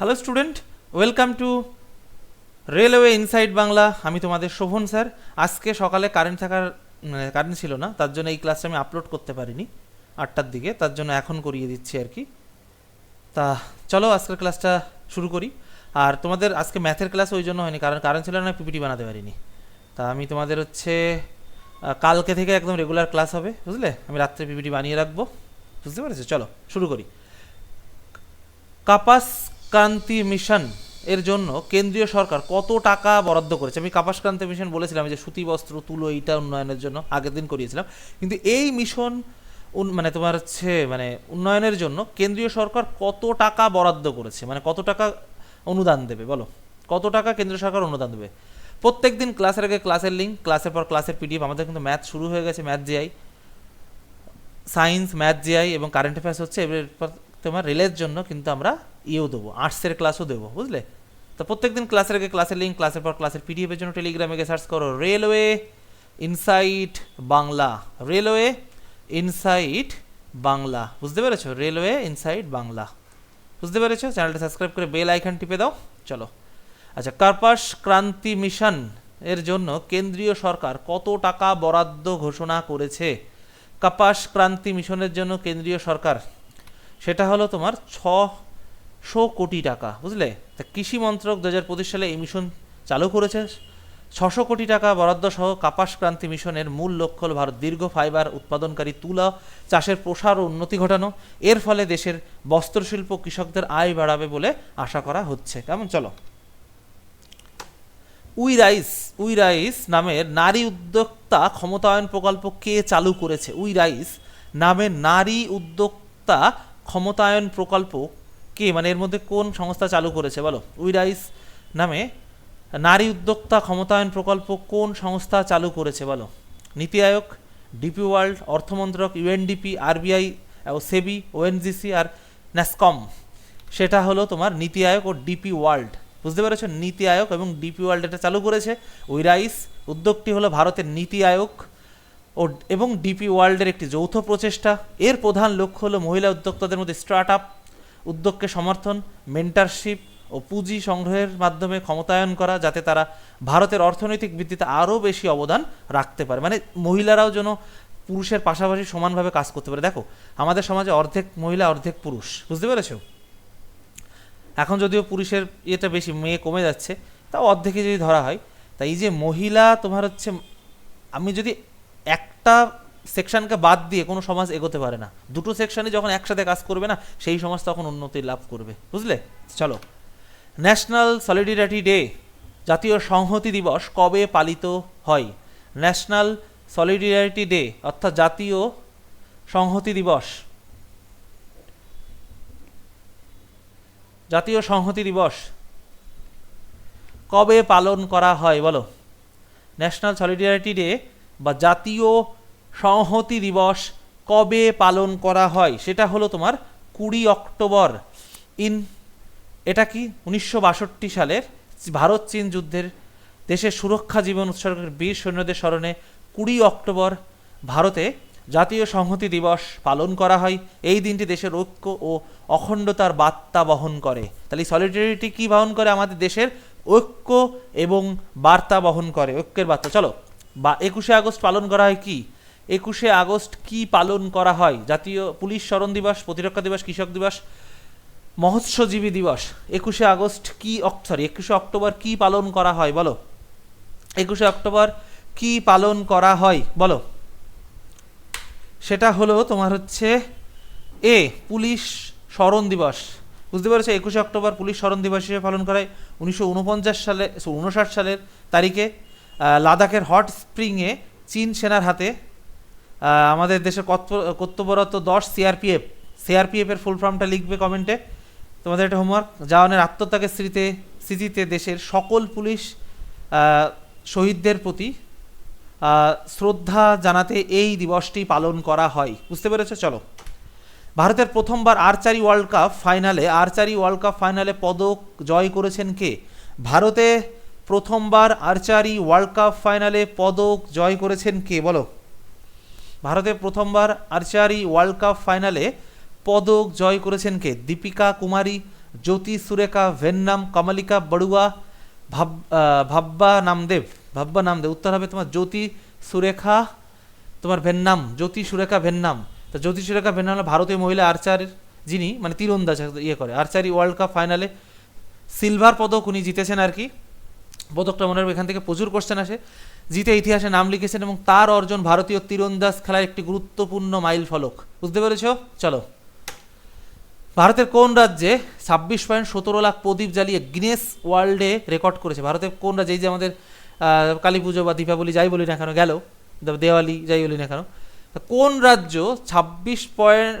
Hello student welcome to railway inside Bangla আমি তোমাদের Sovan sir. আজকে সকালে কারেন্ট থাকার মানে কারেন্ট ছিল না, তার জন্য এই ক্লাসটা আমি আপলোড করতে পারিনি আটটার দিকে। তার জন্য এখন করিয়ে দিচ্ছি আর কি। তা চলো আজকের ক্লাসটা শুরু করি। আর তোমাদের আজকে ম্যাথের ক্লাস ওই জন্য হয়নি, কারণ কারেন্ট ছিল না পিপিটি বানাতে পারিনি। তা আমি তোমাদের হচ্ছে কালকে থেকে একদম রেগুলার ক্লাস হবে, বুঝলে? আমি রাত্রে পিপিটি বানিয়ে রাখব। বুঝতে পেরেছ? চলো, শুরু করি। কাপাস ক্রান্তি মিশন এর জন্য কেন্দ্রীয় সরকার কত টাকা বরাদ্দ করেছে? আমি কাপাস ক্রান্তি মিশন বলেছিলাম যে সুতি, বস্ত্র, তুলো, এইটা উন্নয়নের জন্য আগের দিন করিয়েছিলাম। কিন্তু এই মিশন মানে তোমার হচ্ছে মানে উন্নয়নের জন্য কেন্দ্রীয় সরকার কত টাকা বরাদ্দ করেছে? মানে কত টাকা অনুদান দেবে? বলো। কত টাকা কেন্দ্রীয় সরকার অনুদান দেবে? প্রত্যেক দিন ক্লাসের আগে ক্লাসের লিঙ্ক, ক্লাসের পর ক্লাসের পিডিএফ, আমাদের কিন্তু ম্যাথ শুরু হয়ে গেছে, math GI. Science, math GI এবং কারেন্ট অ্যাফেয়ার্স হচ্ছে, এবার তোমার রেলের জন্য কিন্তু আমরা ইয়েও দেবো আর্টসের ক্লাসও দেবো, বুঝলে? তো প্রত্যেকদিন ক্লাসের আগে ক্লাসের লিঙ্ক ক্লাসের পর ক্লাসের পিডিএফ এর জন্য টেলিগ্রামে গিয়ে সার্চ করো railway insight Bangla railway insight Bangla বুঝতে পেরেছ? রেলওয়ে ইনসাইট বাংলা বুঝতে পেরেছ? চ্যানেলটা সাবস্ক্রাইব করে বেল আইকন টিপে দাও, চলো। আচ্ছা কার্পাস ক্রান্তি মিশন এর জন্য কেন্দ্রীয় সরকার কত টাকা বরাদ্দ ঘোষণা করেছে? কাপাস ক্রান্তি মিশনের জন্য কেন্দ্রীয় সরকার, সেটা হলো তোমার ছশো কোটি টাকা, বুঝলে? তা কৃষি মন্ত্রক দু হাজার পঁচিশ সালে এই মিশন চালু করেছে। ছশো কোটি টাকা বরাদ্দ সহ কাপাস ক্রান্তি মিশনের মূল লক্ষ্য হল ভারত দীর্ঘ ফাইবার উৎপাদনকারী তুলা চাষের প্রসার ও উন্নতি ঘটানো। এর ফলে দেশের বস্ত্রশিল্প কৃষকদের আয় বাড়াবে বলে আশা করা হচ্ছে। কেমন? চলো। উই রাইস উই রাইস নামের নারী উদ্যোক্তা ক্ষমতায়ন প্রকল্প কে চালু করেছে? উই রাইস নামের নারী উদ্যোক্তা ক্ষমতায়ন প্রকল্প কে? মানে এর মধ্যে কোন সংস্থা চালু করেছে? বলো। উই রাইস নামে নারী উদ্যোক্তা ক্ষমতায়ন প্রকল্প কোন সংস্থা চালু করেছে? বলো। নীতি আয়োগ, ডিপি ওয়ার্ল্ড, অর্থমন্ত্রক, ইউএনডিপি, আরবিআই, ও সেবি, ওএনজিসি আর ন্যাসকম। সেটা হলো তোমার নীতি আয়োগ ও ডিপি ওয়ার্ল্ড। বুঝতে পেরেছ? নীতি আয়োগ এবং ডিপি ওয়ার্ল্ড এটা চালু করেছে। ওই রাইস উদ্যোগটি হলো ভারতের নীতি আয়োগ ও এবং ডিপি ওয়ার্ল্ডের একটি যৌথ প্রচেষ্টা। এর প্রধান লক্ষ্য হলো মহিলা উদ্যোক্তাদের মধ্যে স্টার্ট আপ উদ্যোগকে সমর্থন মেন্টারশিপ ও পুঁজি সংগ্রহের মাধ্যমে ক্ষমতায়ন করা যাতে তারা ভারতের অর্থনৈতিক বৃদ্ধিতে আরও বেশি অবদান রাখতে পারে। মানে মহিলারাও যেন পুরুষের পাশাপাশি সমানভাবে কাজ করতে পারে। দেখো, আমাদের সমাজে অর্ধেক মহিলা, অর্ধেক পুরুষ, বুঝতে পেরেছ? এখন যদিও পুরুষের ইয়েটা বেশি, মেয়ে কমে যাচ্ছে, তাও অর্ধেকে যদি ধরা হয়, তাই যে মহিলা তোমার হচ্ছে, আমি যদি একটা সেকশনকে বাদ দিয়ে কোনো সমাজ এগোতে পারে না। দুটো সেকশনে যখন একসাথে কাজ করবে না, সেই সমাজ তখন উন্নতি লাভ করবে। বুঝলে? চলো। ন্যাশনাল সলিডারিটি ডে, জাতীয় সংহতি দিবস কবে পালিত হয়? ন্যাশনাল সলিডারিটি ডে, অর্থাৎ জাতীয় সংহতি দিবস। জাতীয় সংহতি দিবস কবে পালন করা হয় বলো? ন্যাশনাল সলিডারিটি ডে বা জাতীয় সংহতি দিবস কবে পালন করা হয়? সেটা হলো তোমার কুড়ি অক্টোবর ইন, এটা কি? উনিশশো বাষট্টি সালের ভারত চীন যুদ্ধের দেশের সুরক্ষা জীবন উৎসর্গের বীর সৈন্যদের স্মরণে কুড়ি অক্টোবর ভারতে জাতীয় সংহতি দিবস পালন করা হয়। এই দিনটি দেশের ঐক্য ও অখণ্ডতার বার্তা বহন করে। তাহলে সলিডারিটি কি বহন করে? আমাদের দেশের ঐক্য এবং বার্তা বহন করে। ঐক্যের বার্তা। চলো, বা একুশে আগস্ট পালন করা হয় কি? একুশে আগস্ট কি পালন করা হয়? জাতীয় পুলিশ স্মরণ দিবস, প্রতিরক্ষা দিবস, কৃষক দিবস মহোৎসজীবী দিবস। একুশে আগস্ট কি সরি একুশে অক্টোবর কি পালন করা হয়? বলো। একুশে অক্টোবর কি পালন করা হয়? বলো। সেটা হলো তোমার হচ্ছে এ, পুলিশ স্মরণ দিবস। বুঝতে পেরেছ? একুশে অক্টোবর পুলিশ স্মরণ দিবস হিসেবে পালন করা হয়। উনিশশো সালে উনষাট সালের তারিখে লাদাখের হট স্প্রিংয়ে চীন সেনার হাতে আমাদের দেশের কর্তব্য- কর্তব্যরত দশ সিআরপিএফ সিআরপিএফ এর ফুল ফর্মটা লিখবে কমেন্টে তোমাদের একটা হোমওয়ার্ক জাওয়ানের আত্মত্যাগের স্মৃতিতে স্মৃতিতে দেশের সকল পুলিশ শহীদদের প্রতি শ্রদ্ধা জানাতে এই দিবসটি পালন করা হয়। বুঝতে পেরেছ? চলো। ভারতের প্রথমবার আর্চারি ওয়ার্ল্ড কাপ ফাইনালে আর্চারি ওয়ার্ল্ড কাপ ফাইনালে পদক জয় করেছেন কে? ভারতে প্রথমবার আর্চারি ওয়ার্ল্ড কাপ ফাইনালে পদক জয় করেছেন কে? বলো। ভারতে প্রথমবার আর্চারি ওয়ার্ল্ড কাপ ফাইনালে পদক জয় করেছেন কে? দীপিকা কুমারী, জ্যোতি সুরেখা, ভেন্নাম, কমলিকা বড়ুয়া, ভাব ভাব্বা নামদেব। ভাব্বা নামদেব, উত্তর হবে তোমার জ্যোতি সুরেখা, তোমার ভেন্নাম, জ্যোতি সুরেখা, ভেন্নাম। তো জ্যোতি সুরেখা, ভেন্নাম ভারতীয় মহিলা আর্চার যিনি মানে তীরন্দাজ ইয়ে করে। আর্চারি ওয়ার্ল্ড কাপ ফাইনালে সিলভার পদক উনি জিতেছেন আর কি। পদকটা মনে রাখবে, এখান থেকে প্রচুর কোশ্চেন আসে। জিতে ইতিহাসে নাম লিখেছেন এবং তার অর্জন ভারতীয় তীরন্দাজ খেলার একটি গুরুত্বপূর্ণ মাইল ফলক। বুঝতে পেরেছ? চলো। ভারতের কোন রাজ্যে ছাব্বিশ পয়েন্ট সতেরো লাখ প্রদীপ জ্বালিয়ে গিনেস ওয়ার্ল্ডে রেকর্ড করেছে? ভারতের কোন রাজ্যে? এই যে আমাদের কালী পুজো বা দীপাবলি যাই বলি না কেন, গেল। দেওয়ালি যাই বলি না কেন। কোন রাজ্য ছাব্বিশ পয়েন্ট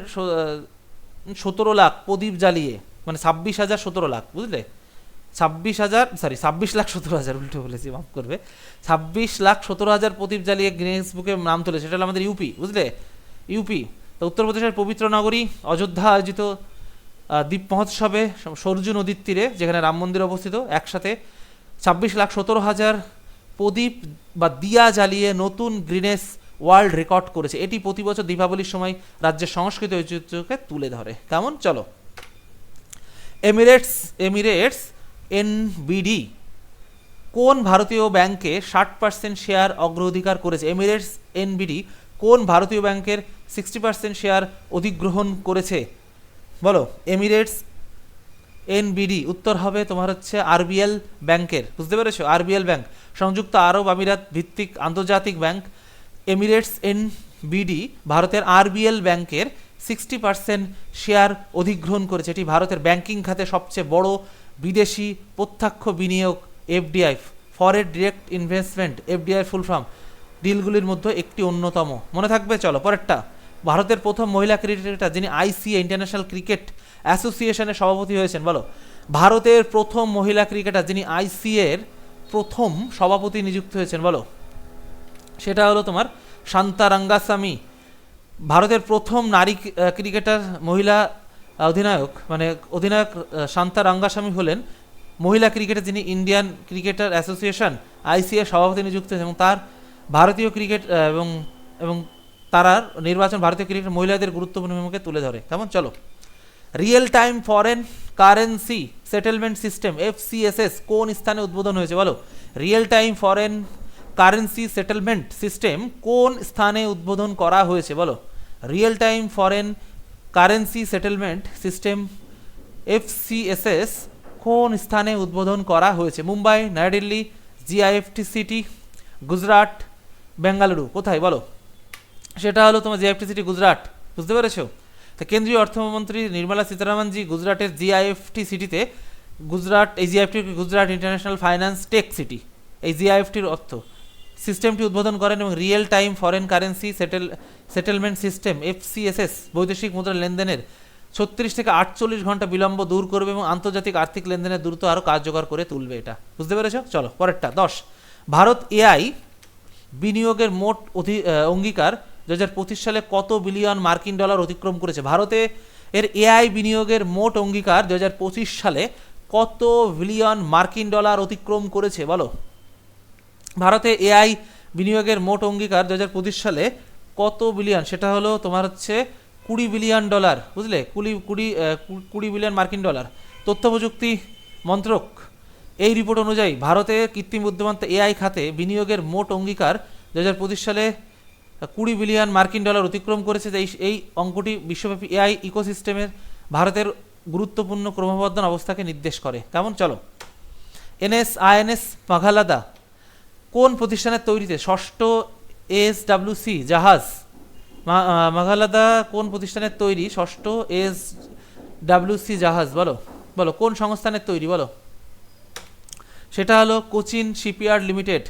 সতেরো লাখ প্রদীপ জ্বালিয়ে মানে ছাব্বিশ হাজার সতেরো লাখ, বুঝলে? ছাব্বিশ হাজার সরি ছাব্বিশ লাখ সতেরো হাজার, উল্টো বলেছি, মাফ করবে। ছাব্বিশ লাখ সতেরো হাজার প্রদীপ জ্বালিয়ে গিনেস বুকে নাম তুলেছে। সেটা হলো আমাদের ইউপি, বুঝলে? ইউপি, তো উত্তরপ্রদেশের পবিত্র নগরী, অযোধ্যা আয়োজিত দ্বীপ মহোৎসবে সরজু নদীর তীরে, যেখানে রাম মন্দির অবস্থিত, একসাথে ছাব্বিশ লাখ সতেরো হাজার প্রদীপ বা দিয়া জ্বালিয়ে নতুন গ্রিনেস ওয়ার্ল্ড রেকর্ড করেছে। এটি প্রতি বছর দীপাবলির সময় রাজ্যের সংস্কৃতি ঐতিহ্যকে তুলে ধরে। কেমন? চলো। এমিরেটস এমিরেটস এনবিডি, কোন ভারতীয় ব্যাংকে ষাট পার্সেন্ট শেয়ার অগ্রাধিকার করেছে? এমিরেটস, এনবিডি, কোন ভারতীয় ব্যাংকের সিক্সটি পার্সেন্ট শেয়ার অধিগ্রহণ করেছে? বলো, এমিরেটস, এনবিডি, উত্তর হবে তোমার হচ্ছে আরবিএল ব্যাংকের। বুঝতে পেরেছ? RBL bank. সংযুক্ত আরব আমিরাত ভিত্তিক আন্তর্জাতিক ব্যাংক, এমিরেটস, এনবিডি, ভারতের আরবিএল ব্যাংকের সিক্সটি পার্সেন্ট শেয়ার অধিগ্রহণ করেছে। এটি ভারতের ব্যাংকিং খাতে সবচেয়ে বড় বিদেশি প্রত্যক্ষ বিনিয়োগ, FDI foreign direct investment, FDI full form ডিলগুলির মধ্যে একটি অন্যতম। মনে থাকবে, চলো, পরেরটা। ভারতের প্রথম মহিলা ক্রিকেটার যিনি আইসিএ ইন্টারন্যাশনাল ক্রিকেট অ্যাসোসিয়েশনের সভাপতি হয়েছেন, বলো। ভারতের প্রথম মহিলা ক্রিকেটার যিনি আইসিএ এর প্রথম সভাপতি নিযুক্ত হয়েছেন, বলো। সেটা হলো তোমার শান্তা রাঙ্গাস্বামী ভারতের প্রথম নারী ক্রিকেটার, মহিলা অধিনায়ক মানে অধিনায়ক শান্তা রাঙ্গাস্বামী হলেন মহিলা ক্রিকেটে যিনি ইন্ডিয়ান ক্রিকেটার অ্যাসোসিয়েশন, আইসিএ সভাপতি নিযুক্ত এবং তার ভারতীয় ক্রিকেট এবং এবং তারার নির্বাচন ভারতীয় ক্রিকেট মহিলাদের গুরুত্বপূর্ণ ভূমিকা তুলে ধরে। কেমন? চলো। Real time foreign currency settlement system FCSS কোন স্থানে উদ্বোধন হয়েছে? বলো। Real time foreign currency settlement system কোন স্থানে উদ্বোধন করা হয়েছে? বলো। Real time foreign currency settlement system FCSS কোন স্থানে উদ্বোধন করা হয়েছে? Mumbai New Delhi GIFT city Gujarat, Bengaluru. কোথায়? বলো। সেটা হলো তোমার জিআইএফটি সিটি গুজরাট। বুঝতে পেরেছ? তো কেন্দ্রীয় অর্থমন্ত্রী নির্মলা সীতারামনজি গুজরাটের জিআইএফটি সিটিতে গুজরাট, এই GIFT Gujarat international finance tech city এই জিআইএফটির অর্থ। সিস্টেমটি উদ্বোধন করেন এবং real time foreign currency settle settlement system FCSS বৈদেশিক মুদ্রা লেনদেনের ছত্রিশ থেকে আটচল্লিশ ঘণ্টা বিলম্ব দূর করবে এবং আন্তর্জাতিক আর্থিক লেনদেনের দ্রুত আরও কার্যকর করে তুলবে এটা। বুঝতে পেরেছ? চলো, পরেরটা, দশ। ভারত এআই বিনিয়োগের মোট অধি- অঙ্গীকার দু হাজার পঁচিশ সালে কত বিলিয়ন মার্কিন ডলার অতিক্রম করেছে? ভারতে এর এআই বিনিয়োগের মোট অঙ্গীকার দু হাজার পঁচিশ সালে কত বিলিয়ন মার্কিন ডলার অতিক্রম করেছে? বলো। ভারতে এআই বিনিয়োগের মোট অঙ্গীকার দু হাজার পঁচিশ সালে কত বিলিয়ন? সেটা হলো তোমার হচ্ছে কুড়ি বিলিয়ন ডলার, বুঝলে? কুড়ি কুড়ি কুড়ি বিলিয়ন মার্কিন ডলার। তথ্য প্রযুক্তি মন্ত্রক, এই রিপোর্ট অনুযায়ী ভারতে কৃত্রিম বুদ্ধিমত্তা এআই খাতে বিনিয়োগের মোট অঙ্গীকার দু হাজার পঁচিশ সালে কুড়ি বিলিয়ন মার্কিন ডলার অতিক্রম করেছে। এই এই অঙ্কটি বিশ্বব্যাপী এআই ইকোসিস্টেমের ভারতের গুরুত্বপূর্ণ ক্রমবর্ধন অবস্থাকে নির্দেশ করে। কেমন? চলো। এনএস, আইএনএস, মাঘালাদা কোন প্রতিষ্ঠানের তৈরিতে? ষষ্ঠ এস সি জাহাজ। মাঘালাদা কোন প্রতিষ্ঠানের তৈরি? ষষ্ঠ এস সি জাহাজ। বলো বলো, কোন সংস্থানের তৈরি? বলো। সেটা হলো Cochin shipyard limited.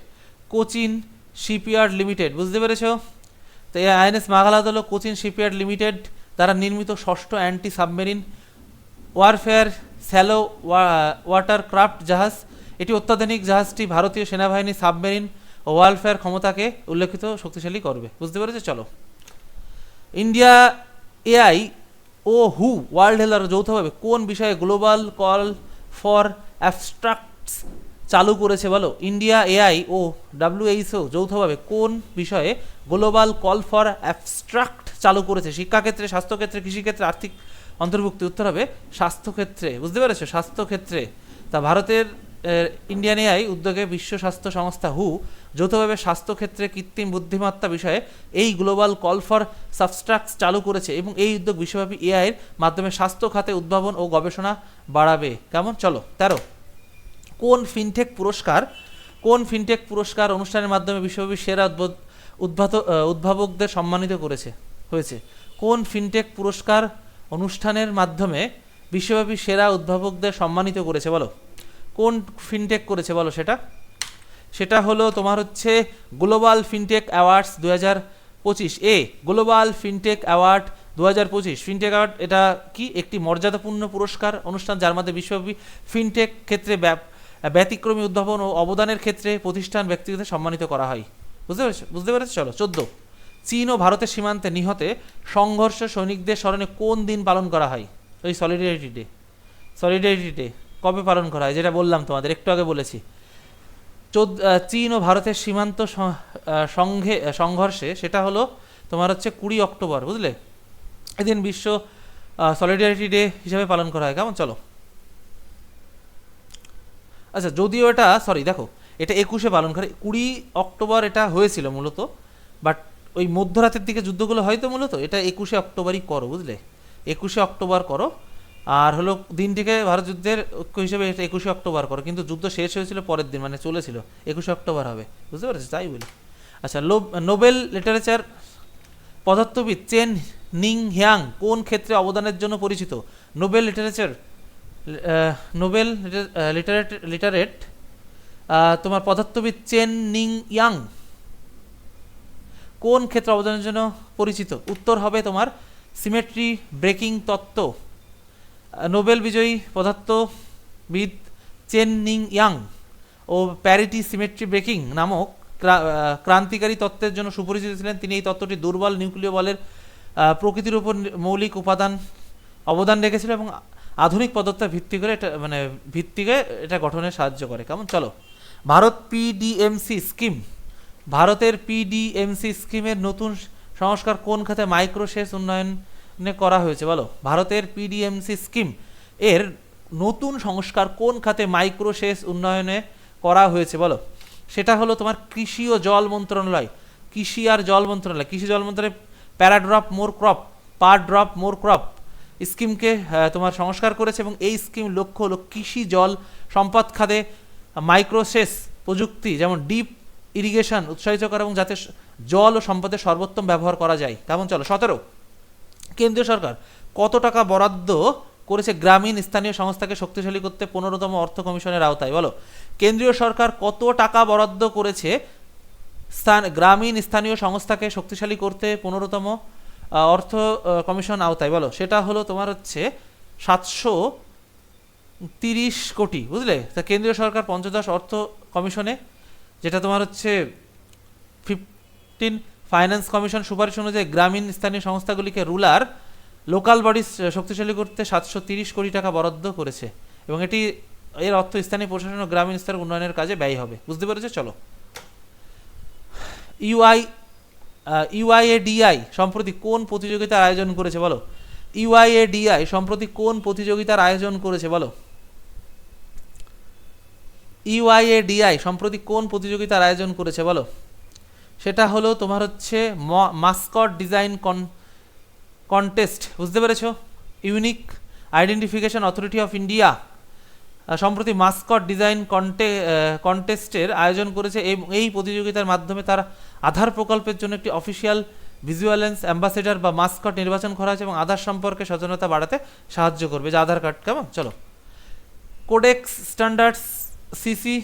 Cochin shipyard limited, বুঝতে পেরেছ? তো এই আইএনএস মাঘালাদ হলো কোচিন শিপইয়ার্ড লিমিটেড, দ্বারা নির্মিত ষষ্ঠ anti submarine warfare shallow water craft জাহাজ। এটি অত্যাধুনিক জাহাজটি ভারতীয় সেনাবাহিনী সাবমেরিন ও ওয়ারফেয়ার ক্ষমতাকে উল্লেখিত শক্তিশালী করবে। বুঝতে পেরেছে? চলো। ইন্ডিয়া এআই ও হু ওয়ার্ল্ড হেলার যৌথভাবে কোন বিষয়ে গ্লোবাল কল ফর অ্যাবস্ট্রাক্টস চালু করেছে বলো? ইন্ডিয়া এআই ও ডাব্লিউএইচও যৌথভাবে কোন বিষয়ে গ্লোবাল কল ফর অ্যাবস্ট্রাক্ট চালু করেছে? শিক্ষাক্ষেত্রে, স্বাস্থ্যক্ষেত্রে, কৃষিক্ষেত্রে, আর্থিক অন্তর্ভুক্তি উত্তর হবে স্বাস্থ্যক্ষেত্রে। বুঝতে পেরেছ? স্বাস্থ্যক্ষেত্রে। তা ভারতের ইন্ডিয়ান এআই উদ্যোগে বিশ্ব স্বাস্থ্য সংস্থা হু যৌথভাবে স্বাস্থ্যক্ষেত্রে কৃত্রিম বুদ্ধিমত্তা বিষয়ে এই গ্লোবাল কল ফর সাবস্ট্রাক্টস চালু করেছে এবং এই উদ্যোগ বিশ্বব্যাপী এআইয়ের মাধ্যমে স্বাস্থ্য খাতে উদ্ভাবন ও গবেষণা বাড়াবে। কেমন? চলো, তেরো। কোন ফিনটেক পুরস্কার, কোন ফিনটেক পুরস্কার অনুষ্ঠানের মাধ্যমে বিশ্বব্যাপী সেরা উদ্ভাত উদ্ভাবকদের সম্মানিত করেছে, হয়েছে? কোন ফিনটেক পুরস্কার অনুষ্ঠানের মাধ্যমে বিশ্বব্যাপী সেরা উদ্ভাবকদের সম্মানিত করেছে? বলো। কোন ফিনটেক করেছে বলো সেটা? সেটা হলো তোমার হচ্ছে গ্লোবাল ফিনটেক অ্যাওয়ার্ডস দু হাজার পঁচিশ। এ গ্লোবাল ফিনটেক অ্যাওয়ার্ড দু হাজার পঁচিশ। ফিনটেক অ্যাওয়ার্ড এটা কি? একটি মর্যাদাপূর্ণ পুরস্কার অনুষ্ঠান যার মধ্যে বিশ্বব্যাপী ফিনটেক ক্ষেত্রে ব্যতিক্রমী উদ্ভাবন ও অবদানের ক্ষেত্রে প্রতিষ্ঠান ব্যক্তিগত সম্মানিত করা হয়। বুঝতে পেরেছ বুঝতে পেরেছ? চলো, চোদ্দ। চীন ও ভারতের সীমান্তে নিহতে সংঘর্ষ সৈনিকদের স্মরণে কোন দিন পালন করা হয়? ওই সলিডারিটি ডে সলিডারিটি ডে কবে পালন করা হয়? যেটা বললাম তোমাদের, একটু আগে বলেছি। চোদ্দ চীন ও ভারতের সীমান্ত সংঘে সংঘর্ষে, সেটা হলো তোমার হচ্ছে কুড়ি অক্টোবর, বুঝলে? এদিন বিশ্ব সলিডারিটি ডে হিসাবে পালন করা হয়। কেমন? চলো। আচ্ছা যদিও এটা সরি দেখো, এটা একুশে পালন করে, কুড়ি অক্টোবর এটা হয়েছিল মূলত বাট ওই মধ্যরাতের দিকে যুদ্ধগুলো হয়তো মূলত, এটা একুশে অক্টোবরই করো, বুঝলে? একুশে অক্টোবর করো আর হলো দিনটিকে ভারত যুদ্ধের ঐক্য হিসেবে একুশে অক্টোবর করো। কিন্তু যুদ্ধ শেষ হয়েছিল পরের দিন মানে চলেছিল। একুশে অক্টোবর হবে। বুঝতে পারছ? তাই বলি। আচ্ছা নোবেল লিটারেচার পদার্থবিদ চেন নিং হিয়াং কোন ক্ষেত্রে অবদানের জন্য পরিচিত? Nobel literature Nobel literate literate তোমার পদার্থবিদ চেন নিং ইয়াং কোন ক্ষেত্রে অবদানের জন্য পরিচিত? উত্তর হবে তোমার সিমেট্রি ব্রেকিং তত্ত্ব। নোবেল বিজয়ী পদার্থবিদ চেন নিং ইয়াং ও প্যারিটি সিমেট্রি ব্রেকিং নামক ক্রান্তিকারী তত্ত্বের জন্য সুপরিচিত ছিলেন। তিনি এই তত্ত্বটি দুর্বল নিউক্লিয় বলের প্রকৃতির উপর মৌলিক উপাদান অবদান রেখেছিল এবং আধুনিক পদার্থের ভিত্তি করে এটা মানে ভিত্তিকে এটা গঠনে সাহায্য করে। কেমন? চলো। ভারত পিডিএমসি স্কিম। ভারতের পিডিএমসি স্কিমের নতুন সংস্কার কোন খাতে মাইক্রোশেষ উন্নয়নে করা হয়েছে, বলো। ভারতের পিডিএমসি স্কিম এর নতুন সংস্কার কোন খাতে মাইক্রোশেষ উন্নয়নে করা হয়েছে, বলো? সেটা হলো তোমার কৃষি ও জল মন্ত্রণালয়। কৃষি আর জল মন্ত্রণালয়। কৃষি জল মন্ত্রণালয় per drop more crop per drop more crop স্কিমকে তোমার সংস্কার করেছে এবং এই স্কিম লক্ষ্য হলো কৃষি জল সম্পদ খাতে মাইক্রোসেস প্রযুক্তি, যেমন ডিপ ইরিগেশন উৎসাহিত করা এবং যাতে জল ও সম্পদের সর্বোত্তম ব্যবহার করা যায়। কেমন? চলো, সতেরো। কেন্দ্রীয় সরকার কত টাকা বরাদ্দ করেছে গ্রামীণ স্থানীয় সংস্থাকে শক্তিশালী করতে পনেরোতম অর্থ কমিশনের আওতায়? বলো। কেন্দ্রীয় সরকার কত টাকা বরাদ্দ করেছে স্থান, গ্রামীণ স্থানীয় সংস্থাকে শক্তিশালী করতে পনেরোতম অর্থ কমিশন আওতায়? বলো। সেটা হলো তোমার হচ্ছে সাতশো তিরিশ কোটি, বুঝলে? তা কেন্দ্রীয় সরকার পঞ্চদশ অর্থ কমিশনে, যেটা তোমার হচ্ছে ফিফটিন ফাইন্যান্স কমিশন সুপারিশ অনুযায়ী গ্রামীণ স্থানীয় সংস্থাগুলিকে রুলার লোকাল বডি শক্তিশালী করতে সাতশো তিরিশ কোটি টাকা বরাদ্দ করেছে এবং এটি, এর অর্থ স্থানীয় প্রশাসন ও গ্রামীণ স্তরের উন্নয়নের কাজে ব্যয় হবে। বুঝতে পেরেছ? চলো। ইউআই ইউআইএডিআই সম্প্রতি কোন প্রতিযোগিতার আয়োজন করেছে বলো? ইউআইএডিআই সম্প্রতি কোন প্রতিযোগিতার আয়োজন করেছে বলো? ইউআইএডিআই সম্প্রতি কোন প্রতিযোগিতার আয়োজন করেছে বলো? সেটা হলো তোমার হচ্ছে মাস্কট ডিজাইন কন কন্টেস্ট বুঝতে পেরেছ? Unique identification authority of India সম্প্রতি মাস্কট ডিজাইন কন্টে কন্টেস্টের আয়োজন করেছে এই প্রতিযোগিতার মাধ্যমে তারা আধার প্রকল্পের জন্য একটি অফিসিয়াল ভিজুয়ালেন্স অ্যাম্বাসেডর বা মাস্কট নির্বাচন করা হয়েছে এবং আধার সম্পর্কে সচেতনতা বাড়াতে সাহায্য করবে। যে আধার কার্ড, কেমন? চলো। Codex standards CC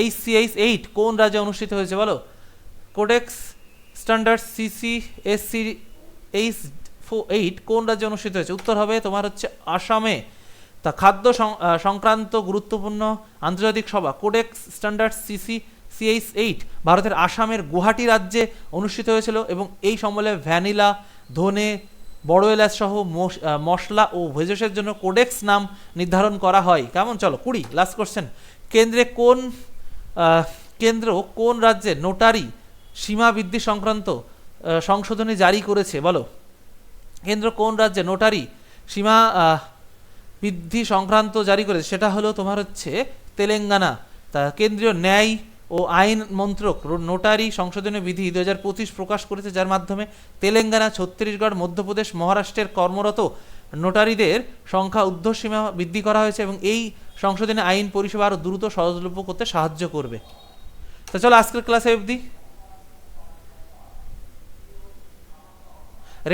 H CH eight কোন রাজ্যে অনুষ্ঠিত হয়েছে বলো? Codex standard CC S C H eight কোন রাজ্যে অনুষ্ঠিত হয়েছে? উত্তর হবে তোমার হচ্ছে আসামে। তা খাদ্য সংক্রান্ত গুরুত্বপূর্ণ আন্তর্জাতিক সভা codex standard CC CH eight ভারতের আসামের গুয়াহাটি রাজ্যে অনুষ্ঠিত হয়েছিল এবং এই সম্মেলনে ভ্যানিলা, ধনে, বড় এলাচ সহ মশ- মশলা ও ভেষজের জন্য কোডেক্স নাম নির্ধারণ করা হয়। কেমন? চলো, কুড়ি লাস্ট কোশ্চেন কেন্দ্রে কোন কেন্দ্র কোন রাজ্যে নোটারি সীমা বৃদ্ধি সংক্রান্ত সংশোধনী জারি করেছে, বলো। কেন্দ্র কোন রাজ্যে নোটারি সীমা বৃদ্ধি সংক্রান্ত জারি করেছে? সেটা হলো তোমার হচ্ছে তেলেঙ্গানা। তা কেন্দ্রীয় ন্যায় ও আইন মন্ত্রক নোটারি সংশোধনী বিধি দু হাজার পঁচিশ প্রকাশ করেছে, যার মাধ্যমে তেলেঙ্গানা, ছত্তিশগড়, মধ্যপ্রদেশ, মহারাষ্ট্রের কর্মরত নোটারিদের সংখ্যা ঊর্ধ্বসীমা বৃদ্ধি করা হয়েছে এবং এই সংশোধনী আইন পরিষেবা আরও দ্রুত সহজলভ্য করতে সাহায্য করবে। তো চলো আজকের ক্লাসে অবধি।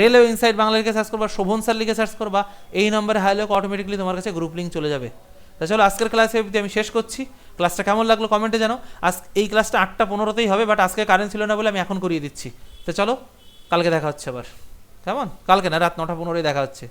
রেলওয়ে ইনসাইড বাংলা লিখে সার্চ করবা, শোভন স্যার লিখে সার্চ করবা, এই নম্বরে হাই লোক অটোমেটিকলি তোমার কাছে গ্রুপ লিঙ্ক চলে যাবে। তা চলো, আজকের ক্লাসে অবধি আমি শেষ করছি। ক্লাসটা কেমন লাগল কমেন্টে জানো আজ এই ক্লাসটা আটটা পনেরোতেই হবে বাট আজকে কারেন্ট ছিল না বলে আমি এখন করিয়ে দিচ্ছি। তো চলো, কালকে দেখা হচ্ছে আবার। কেমন? কালকে না, রাত নটা পনেরোই দেখা হচ্ছে।